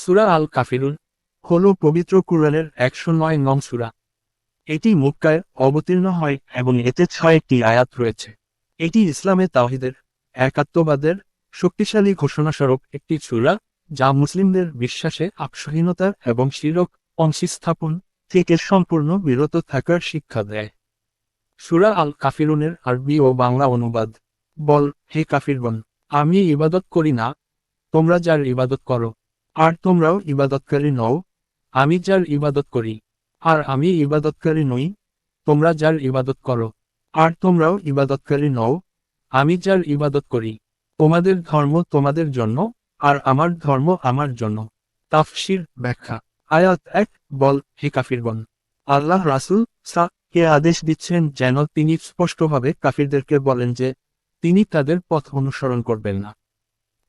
সুরা আল কাফিরুন হল পবিত্র কুরআনের একশো নয় নং সুরা। এটি মুক্কায় অবতীর্ণ হয় এবং এতে ছয়টি আয়াত রয়েছে। এটি ইসলামে তাহিদের একাত্মবাদের শক্তিশালী ঘোষণাস্বরূপ একটি সুরা যা মুসলিমদের বিশ্বাসে আকর্ষহীনতা এবং শিরক অংশীস্থাপন থেকে সম্পূর্ণ বিরত থাকার শিক্ষা দেয়। সুরা আল কাফিরুনের আরবি ও বাংলা অনুবাদ, বল, হে কাফিরগণ, আমি ইবাদত করি না, তোমরা যার ইবাদত করো আর তোমরাও ইবাদতকারী নও, আমি যার ইবাদত করি, আর আমি ইবাদতকারী নই, তোমরা যার ইবাদত করো, আর তোমরাও ইবাদতকারী নও, আমি যার ইবাদত করি, তোমাদের ধর্ম তোমাদের জন্য, আর আমার ধর্ম আমার জন্য। তাফসির ব্যাখ্যা। আয়াত এক, বল হে কাফিরগণ, আল্লাহ রাসুল সা কে আদেশ দিচ্ছেন যেন তিনি স্পষ্টভাবে কাফিরদেরকে বলেন যে, তিনি তাদের পথ অনুসরণ করবেন না।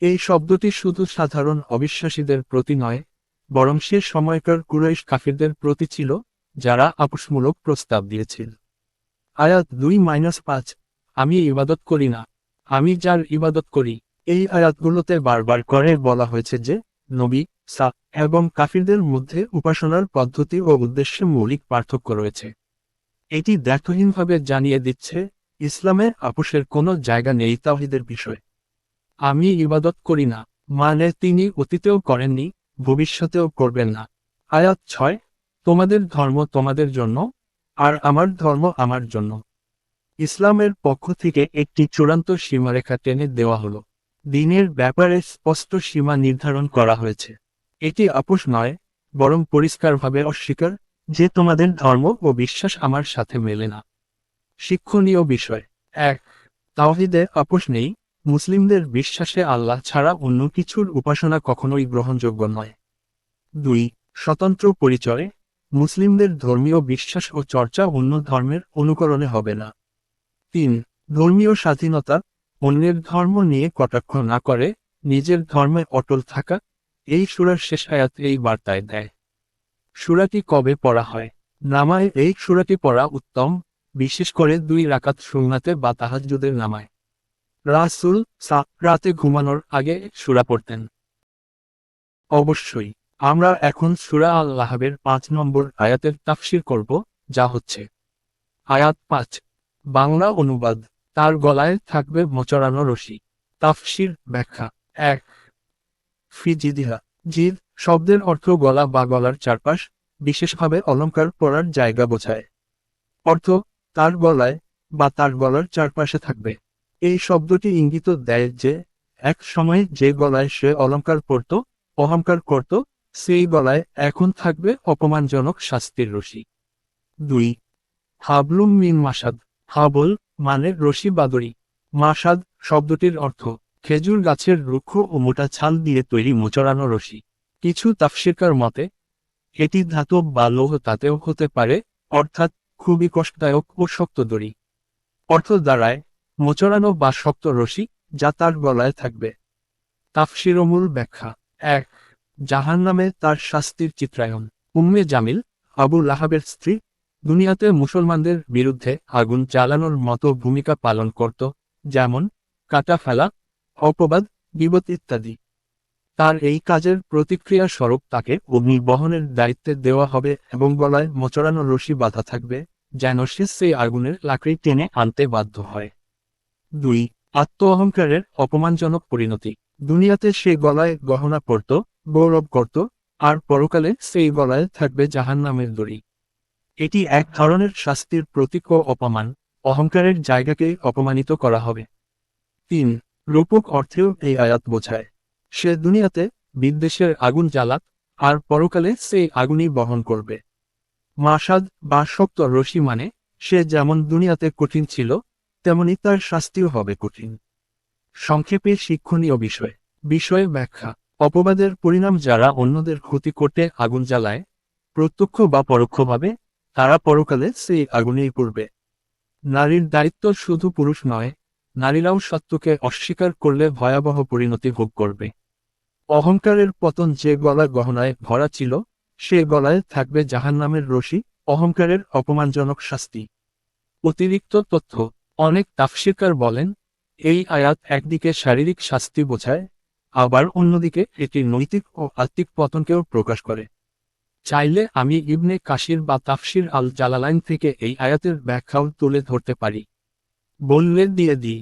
এই শব্দটি শুধু সাধারণ অবিশ্বাসীদের প্রতি নয়, বরং সে সময়কার কুরাইশ কাফিরদের প্রতি ছিল, যারা আপোষমূলক প্রস্তাব দিয়েছিল। আয়াত দুই মাইনাস পাঁচ, আমি ইবাদত করি না, আমি যার ইবাদত করি। এই আয়াতগুলোতে বারবার করে বলা হয়েছে যে, নবী, সা, এবং কাফিরদের মধ্যে উপাসনার পদ্ধতি ও উদ্দেশ্যে মৌলিক পার্থক্য রয়েছে। এটি দ্ব্যর্থহীনভাবে জানিয়ে দিচ্ছে, ইসলামে আপোষের কোনো জায়গা নেই তাওহিদের বিষয়। আমি ইবাদত করি না মানে তিনি অতীতেও করেননি, ভবিষ্যতেও করবেন না। আয়াত ছয়, তোমাদের ধর্ম তোমাদের জন্য, আর আমার ধর্ম আমার জন্য। ইসলামের পক্ষ থেকে একটি চূড়ান্ত সীমারেখা টেনে দেওয়া হলো। দিনের ব্যাপারে স্পষ্ট সীমা নির্ধারণ করা হয়েছে। এটি আপোষ নয়, বরং পরিষ্কারভাবে অস্বীকার যে তোমাদের ধর্ম ও বিশ্বাস আমার সাথে মেলে না। শিক্ষণীয় বিষয়। এক, তাওহিদে আপোষ নেই মুসলিমদের বিশ্বাসে আল্লাহ ছাড়া অন্য কিছুর উপাসনা কখনোই গ্রহণযোগ্য নয়। দুই, স্বতন্ত্র পরিচয়ে, মুসলিমদের ধর্মীয় বিশ্বাস ও চর্চা অন্য ধর্মের অনুকরণে হবে না। তিন, ধর্মীয় স্বাধীনতা, অন্যের ধর্ম নিয়ে কটাক্ষ না করে, নিজের ধর্মে অটল থাকা, এই সুরার শেষ আয়াত এই বার্তায় দেয়। সুরাটি কবে পড়া হয়? নামায় এই সুরাটি পড়া উত্তম, বিশেষ করে দুই রাকাত সুন্নাতে বা তাহাজ্জুদের নামায়। রাসুল সা রাতে ঘুমানোর আগে সুরা পড়তেন। অবশ্যই, আমরা এখন সুরা আল্লাহাবের পাঁচ নম্বর আয়াতের তাফসির করব, যা হচ্ছে, আয়াত পাঁচ, বাংলা অনুবাদ, তার গলায় থাকবে মোচড়ানো রশি, তাফসির ব্যাখ্যা এক ফিজিদিহা জিদ শব্দের অর্থ গলা বা গলার চারপাশ, বিশেষভাবে অলংকার পরার জায়গা বোঝায়। অর্থ, তার গলায় বা তার গলার চারপাশে থাকবে। এই শব্দটি ইঙ্গিত দেয় যে, এক সময় যে গলায় সে অলংকার পরত অহংকার করত, সেই গলায় এখন থাকবে অপমানজনক শাস্তির রশি। দুই, হাবলুম মিন মাসাদ। হাবল মানে রশি বাদরি। মাসাদ শব্দটির অর্থ, খেজুর গাছের রুক্ষ ও মোটা ছাল দিয়ে তৈরি মোচড়ানো রশি। কিছু তাফসিরকার মতে, এটি ধাতব বা লৌহ তাতেও হতে পারে, অর্থাৎ খুবই কষ্টদায়ক ও শক্ত দড়ি অর্থ দ্বারায় মোচড়ানো বা শক্ত রশি, যা তার গলায় থাকবে। তাফসিরমূল ব্যাখ্যা। এক জাহান নামে তার শাস্তির চিত্রায়ন উম্মে জামিল, আবু লাহাবের স্ত্রী, দুনিয়াতে মুসলমানদের বিরুদ্ধে আগুন জ্বালানোর মতো ভূমিকা পালন করত, যেমন কাটা ফেলা, অপবাদ বিপদ ইত্যাদি। তার এই কাজের প্রতিক্রিয়া স্বরূপ তাকে অগ্নি বহনের দায়িত্বে দেওয়া হবে এবং গলায় মোচড়ানো রশি বাঁধা থাকবে, যেন সে সেই আগুনের লাকড়ি টেনে আনতে বাধ্য হয়। দুই আত্ম অহংকারের অপমানজনক পরিণতি। দুনিয়াতে সে গলায় গহনা পরত, গৌরব করত, আর পরকালে সেই গলায় থাকবে জাহান নামের দড়ি। এটি এক ধরনের শাস্তির প্রতীক ও অপমান, অহংকারের জায়গাকে অপমানিত করা হবে। তিন, রূপক অর্থেও এই আয়াত বোঝায়। সে দুনিয়াতে বিদ্বেষের আগুন জ্বালাক, আর পরকালে সেই আগুনই বহন করবে। মাসাদ বা শক্ত রশি মানে সে যেমন দুনিয়াতে কঠিন ছিল তেমনি তার শাস্তিও হবে কঠিন। সংক্ষেপে শিক্ষণীয় বিষয়। বিষয়ে ব্যাখ্যা। অপবাদের পরিণাম যারা অন্যদের ক্ষতি করতে আগুন জ্বালায়, প্রত্যক্ষ বা পরোক্ষভাবে, তারা পরকালে সেই আগুনেই পড়বে। নারীর দায়িত্ব শুধু পুরুষ নয়, নারীরাও সত্যকে অস্বীকার করলে ভয়াবহ পরিণতি ভোগ করবে। অহংকারের পতন যে গলা গহনায় ভরা ছিল, সে গলায় থাকবে জাহান্নামের রশি, অহংকারের অপমানজনক শাস্তি। অতিরিক্ত তথ্য। অনেক তাফসিরকার বলেন, এই আয়াত একদিকে শারীরিক শাস্তি বোঝায়, আবার অন্যদিকে এটি নৈতিক ও আত্মিক পতনকেও প্রকাশ করে। চাইলে আমি ইবনে কাশির বা তাফসির আল জালালাইন থেকে এই আয়াতের ব্যাখ্যাও তুলে ধরতে পারি। বললে দিয়ে দিই